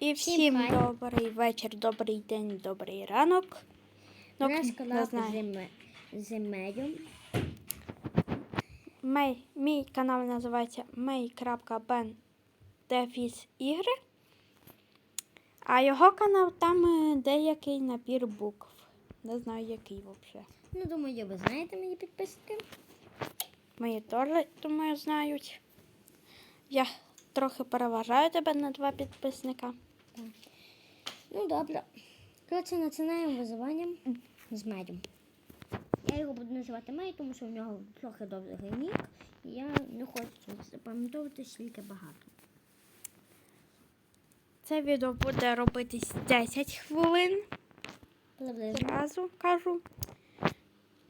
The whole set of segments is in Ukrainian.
І Всім всім хай. добрий вечір, добрий день, добрий ранок. Ну, Наш не знаю. Мей, мій канал називається may.ben Дефіс ігри. А його канал там е, деякий набір букв. Не знаю, який взагалі. Ну, думаю, ви знаєте мої підписники. Мої теж, думаю, знають. Я трохи переважаю тебе на два підписника. Ну, добре. Коротше, починаємо визиванням з медом. Я його буду називати Мей, тому що в нього трохи довгий нік. І я не хочу запам'ятовувати стільки багато. Це відео буде робитись 10 хвилин. Приблизно. Зразу кажу.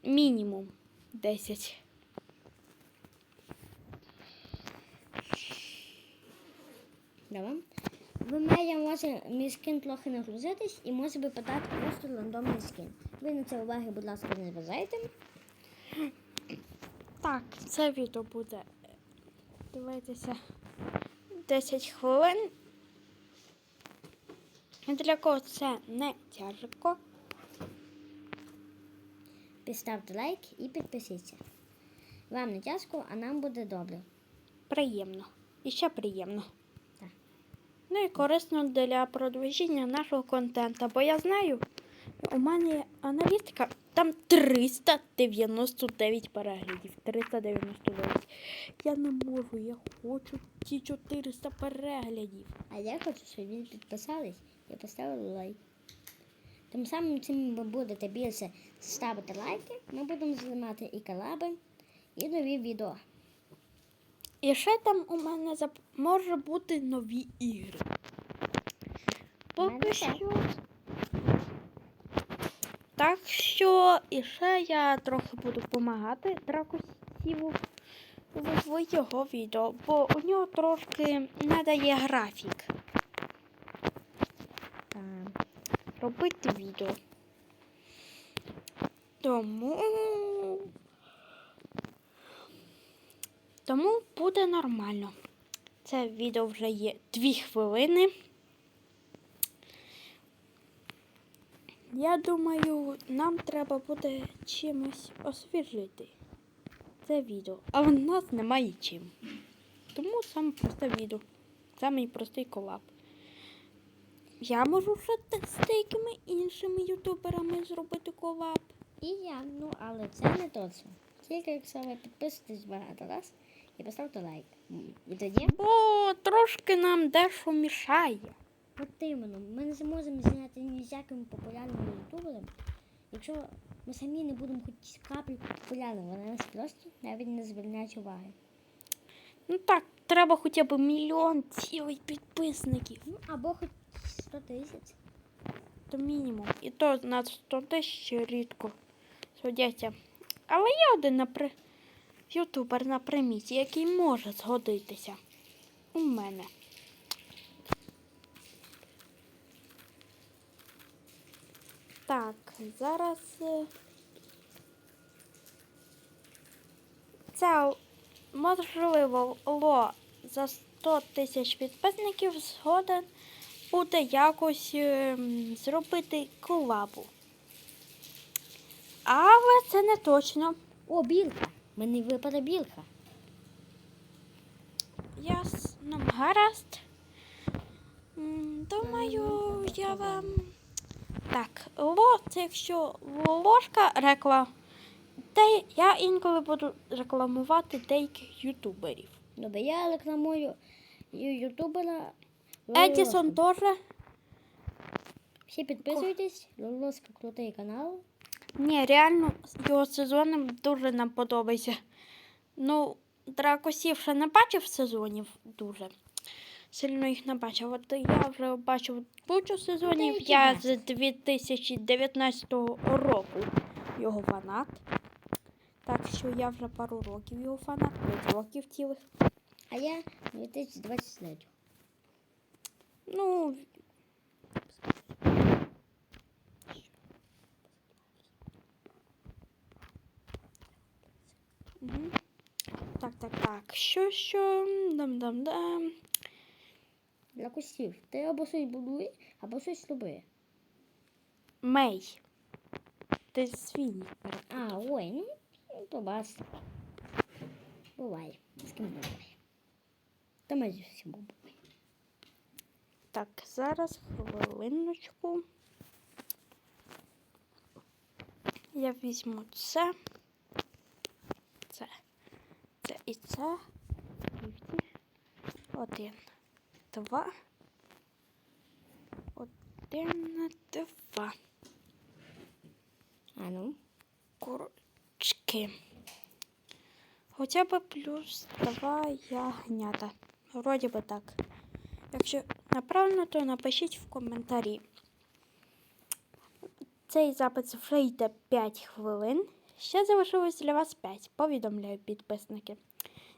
Мінімум 10. Давай. В Мея може мій скін трохи нагрузитись і може випадати просто рандомний скін. Ви на це уваги, будь ласка, не зважайте. Так, це відео буде дивитися 10 хвилин. Для кого це не тяжко. Підставте лайк і підпишіться. Вам не тяжко, а нам буде добре. Приємно. І ще приємно. Ну і корисно для продвиження нашого контенту. Бо я знаю, у мене є аналітика, там 399 переглядів. 399. Я не можу, я хочу ті 400 переглядів. А я хочу, щоб ви підписались і поставили лайк. Тим самим чим ви будете більше ставити лайки, ми будемо знімати і колаби, і нові відео. І ще там у мене зап- може бути нові ігри. Поки що. Так що і ще я трохи буду допомагати Дракосіву в, його відео, бо у нього трошки надає графік робити відео. Тому. Тому буде нормально. Це відео вже є 2 хвилини. Я думаю, нам треба буде чимось освіжити це відео. А в нас немає чим. Тому саме просте відео. Самий простий колаб. Я можу вже з деякими іншими ютуберами зробити колаб. І я, ну але це не точно. Тільки якщо ви підписуєтесь багато раз і поставте лайк. І тоді, Бо трошки нам дещо мішає. от іменно, ми не зможемо зняти ні з яким популярним ютубером, якщо ми самі не будемо хоч капельку популярними, вони нас просто навіть не звернять уваги. Ну так, треба хоча б мільйон цілих підписників. Ну, або хоч 100 тисяч. То мінімум. І то на 100 тисяч рідко згодяться. Але є один напри... ютубер на приміті, який може згодитися. У мене. Так, зараз. е, Це можливо ло за 100 тисяч підписників згоден буде якось ем, зробити колабу. Але це не точно. О, білка! Мені випаде білка. Ясно, гаразд. Думаю, я вам. Так, це якщо ложка реклам. Те я інколи буду рекламувати деяких ютуберів. Добре, я рекламую ютубера. Едісон теж. Всі підписуйтесь, Лолоска крутий канал. Ні, реально його сезони дуже нам подобається. Ну, дракосів ще не бачив сезонів дуже. Сильно їх не бачив. От я вже бачив кучу сезонів. Я з 2019 року його фанат. Так що я вже пару років його фанат, 5 років цілих. А я 2023. Ну. Так, так. Що, що? Дам-дам-дам. дракосів. Ти або щось будуй, або щось роби. Мей. Ти свій. А, ой, ну, ну то бас. Буває. З ким буває. Та ми зі всім буває. Так, зараз хвилиночку. Я візьму. Це. І це. Один. Два. Один, два. А ну. Курочки. Хоча б плюс два ягнята. Вроді би так. Якщо неправильно, то напишіть в коментарі. Цей запис вже йде 5 хвилин. Ще залишилось для вас 5. Повідомляю підписники.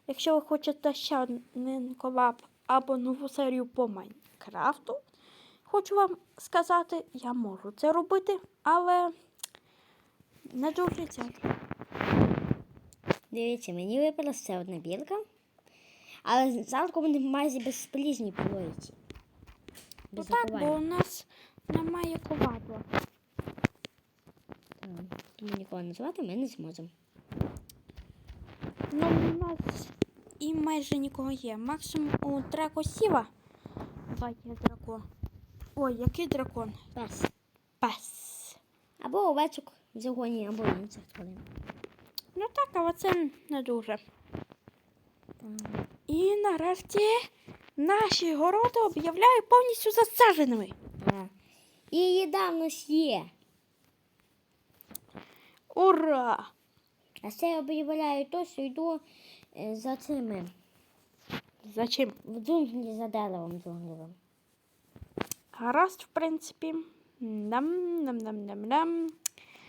Якщо ви хочете ще один колаб або нову серію по Майнкрафту, хочу вам сказати, я можу це робити, але не дуже часто. Дивіться, мені випала ще одна білка. Але залку вони майже безполізні полоїті. Ну так, бо у нас немає ковадла. Тому нікого назвати ми не зможемо. Ну, у нас і майже нікого є. Максимум у дракосіва. Давайте дракон. Ой, який дракон? Пес. Пес. Або овечок в загоні, або інших тварин. Ну так, але це не дуже. Так. І нарешті наші городи об'являю повністю засадженими. Так. І їда в нас є. Ура! А це я об'являю то, що йду е, за цими. Зачем? В джунглі за деревом джунглевим. Гаразд, в принципі. Нам, нам, нам, нам, нам.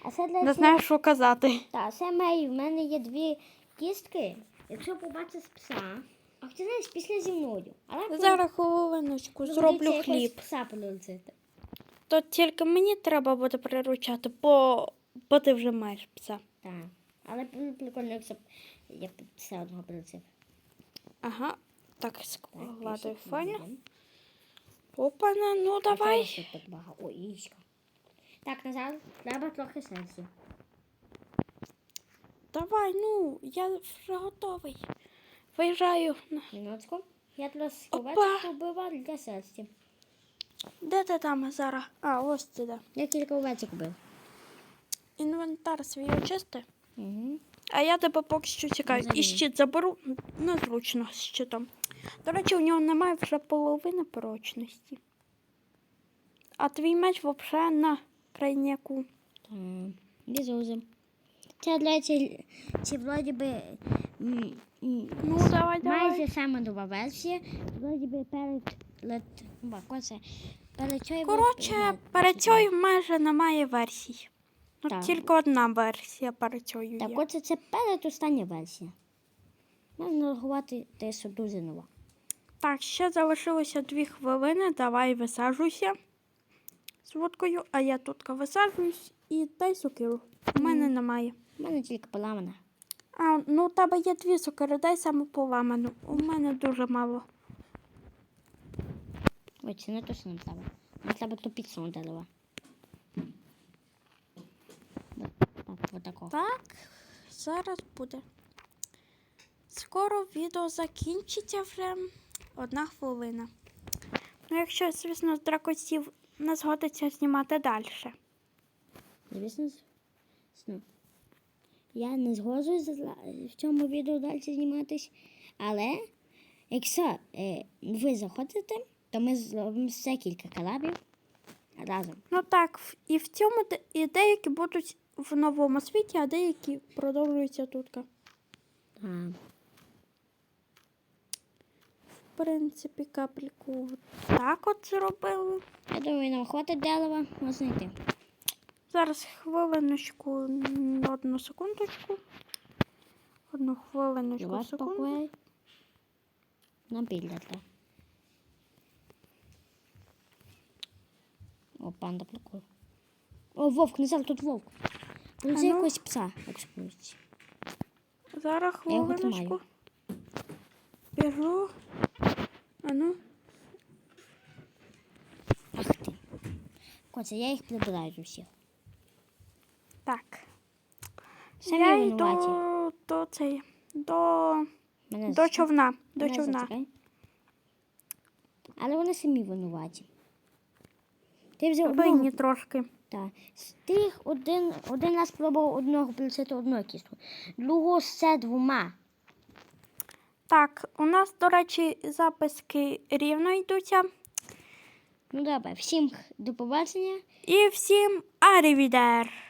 А це для Не знаю, що казати. Так, це мей. В мене є дві кістки. Якщо побачиш пса, а ти знаєш, після зі мною. Але Зараз хвилиночку зроблю хліб. Пса полюцити. То тільки мені треба буде приручати, бо, бо ти вже маєш пса. Так. Але прикольно, якщо я все одного прилетів. Ага. Так, складаю. Опа, Опана, ну давай. Ой, яєчко. Так, назад, треба трохи сенсу. Давай, ну, я вже готовий. Виїжджаю. Минутку. Я Опа. сховачку вбивав для серця. Де ти там зараз? А, ось ти де. Я кілька овечок вбив. Інвентар свій очисти. Угу. А я тебе поки що чекаю. І щит заберу незручно з щитом. До речі, у нього немає вже половини прочності. А твій меч взагалі на крайняку. Так. Це, до речі, це вроді би Ну, давай, давай. майже сама нова версія. Вроді би перед лет... Коротше, перед цією майже немає версій. Ну, Так. тільки одна версія цією Так, оце це перед остання версія. Можна рахувати те, що дуже нова. Так, ще залишилося дві хвилини. Давай висаджуйся з водкою, а я тут висаджуюсь і дай сокиру. У мене немає. У мене тільки поламана. А, ну у тебе є дві сокири, дай саму поламану. У мене дуже мало. Ой, це не то, що нам треба. Нам треба ту піцу дерева. Вот так, зараз буде. Скоро відео закінчиться вже одна хвилина. Ну, якщо, звісно, з дракотів не згодиться знімати далі. Звісно, звісно. Я не згоджуюсь в цьому відео далі зніматись. Але якщо е, ви заходите, то ми зробимо ще кілька колабів разом. Ну так, і в цьому і деякі будуть в новому світі, а деякі продовжуються тут. А, В принципі, капельку так от зробили. я думаю, нам хватить дерева, можна йти. Зараз хвилиночку, одну секундочку. Одну хвилиночку, секунду. спокій. Нам. О, панда прикол. О, вовк, Назар, тут вовк. Ну, Там за ну. якогось пса, якщо поміть. Зараз хвилиночку. Беру. А ну. Ах ти. Котя, я їх прибираю всіх. Так. Самі я йду до, до цей. До. Мене до човна. До човна. Але вони самі винуваті. Ти взяв одного, Винні трошки. Так. з тих один, один раз пробував одного прилетіти одну кістку, другого все двома. Так, у нас, до речі, записки рівно йдуться. Ну добре, всім до побачення. І всім арівідер!